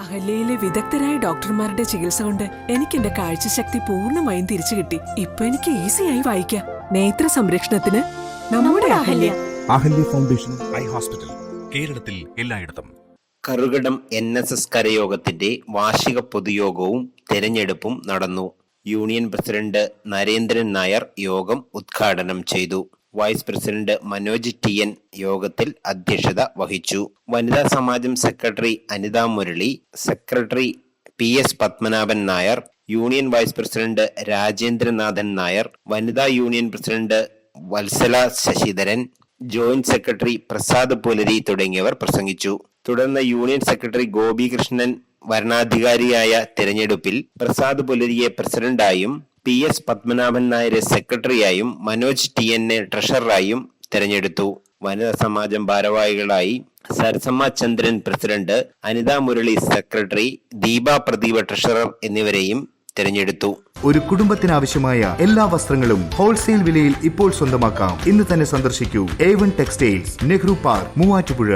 അഹല്യയിലെ വിദഗ്ധരായ ഡോക്ടർമാരുടെ ചികിത്സ കൊണ്ട് എനിക്ക് എന്റെ കാഴ്ചശക്തി പൂർണമായും തിരിച്ചു കിട്ടി. ഇപ്പൊ എനിക്ക് ഈസിയായി വായിക്കാം. നേത്ര സംരക്ഷണത്തിന് നമ്മുടെ Ahalya. Ahalya foundation eye hospital കേരളത്തിൽ എല്ലായിടത്തും. കറുകടം എൻ എസ് എസ് കരയോഗത്തിന്റെ വാർഷിക പൊതുയോഗവും തെരഞ്ഞെടുപ്പും നടന്നു. യൂണിയൻ പ്രസിഡന്റ് നരേന്ദ്രൻ നായർ യോഗം ഉദ്ഘാടനം ചെയ്തു. Vice president Manoj T N യോഗത്തിൽ അധ്യക്ഷത വഹിച്ചു. വനിതാ സമാജം secretary Anitha Murali secretary P S Padmanabhan Nair union vice president Rajendranathan Nair വനിതാ union president Vatsala Sasidharan joint secretary Prasad Pulari തുടങ്ങിയവർ പ്രസംഗിച്ചു. തുടർന്ന് യൂണിയൻ സെക്രട്ടറി ഗോപികൃഷ്ണൻ വരണാധികാരിയായ തിരഞ്ഞെടുപ്പിൽ പ്രസാദ് പുലരിയെ പ്രസിഡന്റായും പി എസ് പത്മനാഭൻ നായരെ സെക്രട്ടറിയായും മനോജ് ടി എൻ എ ട്രഷററായും തിരഞ്ഞെടുത്തു. വനിതാ സമാജം ഭാരവാഹികളായി Sarasamma Chandran president Anitha Murali secretary Deepa Pradeepa treasurer എന്നിവരെയും തിരഞ്ഞെടുത്തു. ഒരു കുടുംബത്തിനാവശ്യമായ എല്ലാ വസ്ത്രങ്ങളും ഹോൾസെയിൽ വിലയിൽ ഇപ്പോൾ സ്വന്തമാക്കാം. ഇന്ന് തന്നെ സന്ദർശിക്കൂ. A one textiles Nehru park Muvattupuzha.